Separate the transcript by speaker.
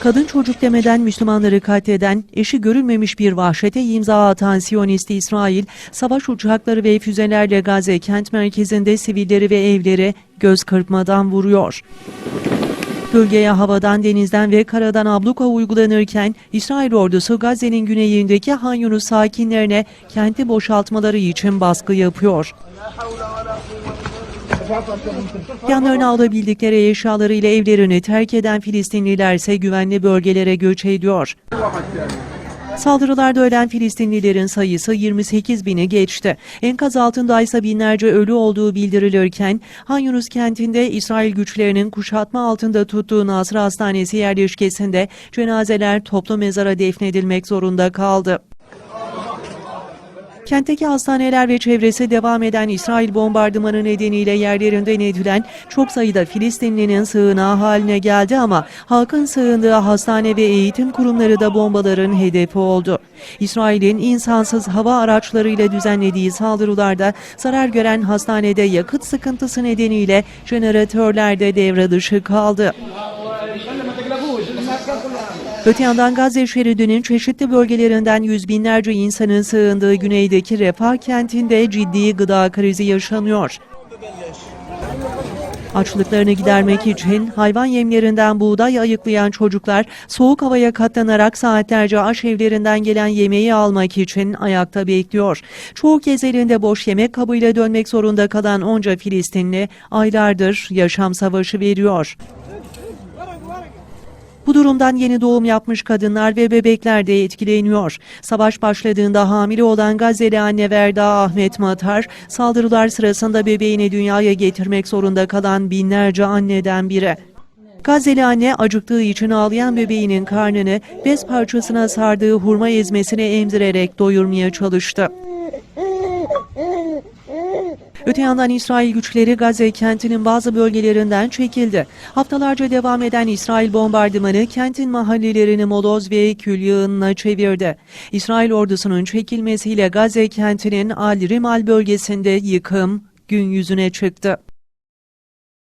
Speaker 1: Kadın çocuk demeden Müslümanları katleden, eşi görülmemiş bir vahşete imza atan Siyonist İsrail, savaş uçakları ve füzelerle Gazze kent merkezinde sivilleri ve evleri göz kırpmadan vuruyor. Bölgeye havadan, denizden ve karadan abluka uygulanırken İsrail ordusu Gazze'nin güneyindeki Han Yunus sakinlerine kenti boşaltmaları için baskı yapıyor. Yanlarına alabildikleri eşyalarıyla evlerini terk eden Filistinliler ise güvenli bölgelere göç ediyor. Saldırılarda ölen Filistinlilerin sayısı 28 bini geçti. Enkaz altında ise binlerce ölü olduğu bildirilirken Han Yunus kentinde İsrail güçlerinin kuşatma altında tuttuğu Nasır Hastanesi yerleşkesinde cenazeler toplu mezara defnedilmek zorunda kaldı. Kentteki hastaneler ve çevresi devam eden İsrail bombardımanı nedeniyle yerlerinden edilen çok sayıda Filistinlinin sığınağı haline geldi ama halkın sığındığı hastane ve eğitim kurumları da bombaların hedefi oldu. İsrail'in insansız hava araçlarıyla düzenlediği saldırılarda zarar gören hastanede yakıt sıkıntısı nedeniyle jeneratörler de devre dışı kaldı. Öte yandan Gazze şeridinin çeşitli bölgelerinden yüz binlerce insanın sığındığı güneydeki Refah kentinde ciddi gıda krizi yaşanıyor. Açlıklarını gidermek için hayvan yemlerinden buğday ayıklayan çocuklar soğuk havaya katlanarak saatlerce aşevlerinden gelen yemeği almak için ayakta bekliyor. Çoğu kez elinde boş yemek kabıyla dönmek zorunda kalan onca Filistinli aylardır yaşam savaşı veriyor. Bu durumdan yeni doğum yapmış kadınlar ve bebekler de etkileniyor. Savaş başladığında hamile olan Gazze'li anne Verda Ahmet Matar, saldırılar sırasında bebeğini dünyaya getirmek zorunda kalan binlerce anneden biri. Gazze'li anne acıktığı için ağlayan bebeğinin karnını bez parçasına sardığı hurma ezmesine emzirerek doyurmaya çalıştı. Öte yandan İsrail güçleri Gazze kentinin bazı bölgelerinden çekildi. Haftalarca devam eden İsrail bombardımanı kentin mahallelerini moloz ve kül yığınına çevirdi. İsrail ordusunun çekilmesiyle Gazze kentinin Al Rimal bölgesinde yıkım gün yüzüne çıktı.